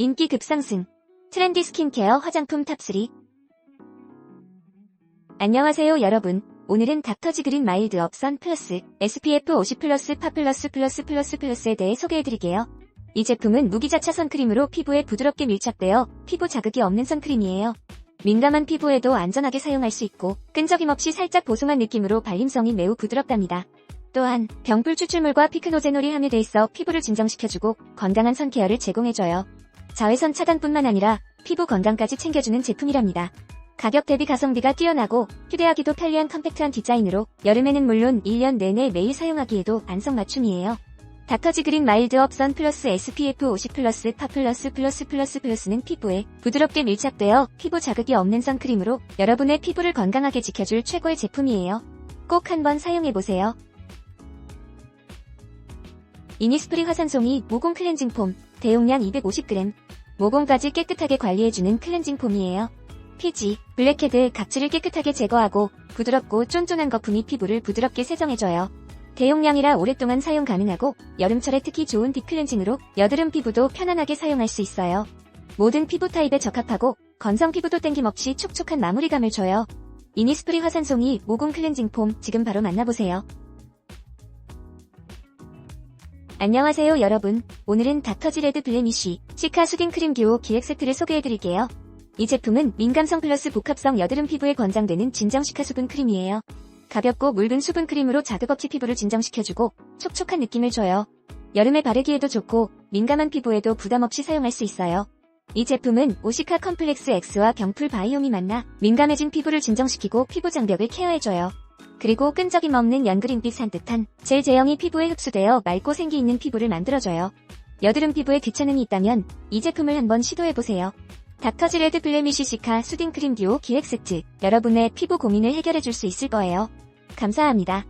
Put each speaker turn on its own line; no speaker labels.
인기 급상승. 트렌디 스킨케어 화장품 탑3. 안녕하세요 여러분. 오늘은 닥터지 그린 마일드 업선 플러스 SPF 50 플러스 파 플러스 플러스 플러스 플러스에 대해 소개해드릴게요. 이 제품은 무기자차 선크림으로 피부에 부드럽게 밀착되어 피부 자극이 없는 선크림이에요. 민감한 피부에도 안전하게 사용할 수 있고 끈적임 없이 살짝 보송한 느낌으로 발림성이 매우 부드럽답니다. 또한 병풀 추출물과 피크노제놀이 함유돼 있어 피부를 진정시켜주고 건강한 선 케어를 제공해줘요. 자외선 차단뿐만 아니라 피부 건강까지 챙겨주는 제품이랍니다. 가격 대비 가성비가 뛰어나고 휴대하기도 편리한 컴팩트한 디자인으로 여름에는 물론 1년 내내 매일 사용하기에도 안성맞춤이에요. 닥터지 그린 마일드 업 선 플러스 SPF 50 플러스 파 플러스 플러스 플러스 플러스는 피부에 부드럽게 밀착되어 피부 자극이 없는 선크림으로 여러분의 피부를 건강하게 지켜줄 최고의 제품이에요. 꼭 한번 사용해보세요. 이니스프리 화산송이 모공 클렌징 폼 대용량 250g 모공까지 깨끗하게 관리해주는 클렌징 폼이에요. 피지, 블랙헤드, 각질을 깨끗하게 제거하고 부드럽고 쫀쫀한 거품이 피부를 부드럽게 세정해줘요. 대용량이라 오랫동안 사용 가능하고 여름철에 특히 좋은 딥클렌징으로 여드름 피부도 편안하게 사용할 수 있어요. 모든 피부 타입에 적합하고 건성 피부도 땡김없이 촉촉한 마무리감을 줘요. 이니스프리 화산송이 모공 클렌징 폼 지금 바로 만나보세요. 안녕하세요 여러분. 오늘은 닥터지레드 블레미쉬 시카 수딩 크림 듀오 기획 세트를 소개해드릴게요. 이 제품은 민감성 플러스 복합성 여드름 피부에 권장되는 진정 시카 수분 크림이에요. 가볍고 묽은 수분 크림으로 자극 없이 피부를 진정시켜주고 촉촉한 느낌을 줘요. 여름에 바르기에도 좋고 민감한 피부에도 부담 없이 사용할 수 있어요. 이 제품은 오시카 컴플렉스 X와 병풀 바이옴이 만나 민감해진 피부를 진정시키고 피부 장벽을 케어해줘요. 그리고 끈적임 없는 연그린빛 산뜻한 젤 제형이 피부에 흡수되어 맑고 생기 있는 피부를 만들어줘요. 여드름 피부에 귀찮음이 있다면 이 제품을 한번 시도해보세요. 닥터지 레드 블레미쉬 시카 수딩 크림 듀오 기획 세트 여러분의 피부 고민을 해결해줄 수 있을 거예요. 감사합니다.